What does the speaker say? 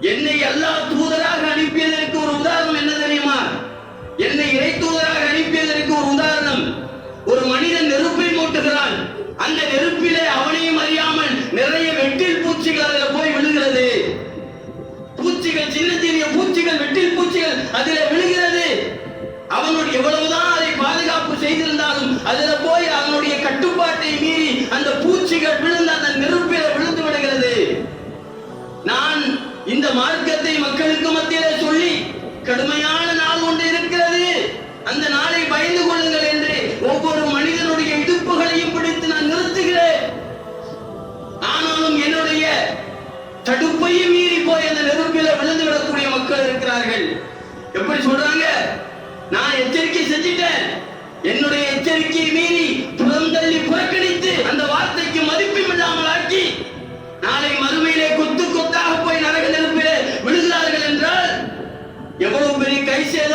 என்னை எல்லா தூதராக அனுப்பியதற்கு ஒரு உதாரணம் என்ன தெரியுமா? என்னை இறை தூதராக அனுப்பியதற்கு ஒரு உதாரணம். ஒரு மனிதன் நெருப்பை மூட்டுகிறான். அந்த நெருப்பிலே அவனையும் அறியாமல் நிறைய வெட்டில் பூச்சிகள் அதில் போய் விழுகிறது. பூச்சிகள் சின்ன சின்ன பூச்சிகள் வெட்டில் பூச்சிகள் அதில் விழுகிறது. அவனுடைய எவ்வளவுதான் அதை பாதுகாப்பு செய்திருந்தாலும் அதில் போய் மார்க்கத்தை மக்களுக்கு மத்தியிலே சொல்லி கடுமையான நாள் ஒன்று இருக்கிறது. அந்த நாளை பயந்து கொள்ளுங்கள் என்று ஒவ்வொரு மனிதனுடைய இடுப்புகளையும் பிடித்து நான் நிறுத்துகிறேன். ஆனாலும் என்னுடைய தடுப்பையும் மீறி போய் அந்த நெருப்பில விழுந்து விடக்கூடிய மக்கள் இருக்கிறார்கள். எப்படி சொல்றாங்க? நான் எச்சரிக்கை செஞ்சிட்டேன். என்னுடைய எச்சரிக்கையை மீறி 感谢先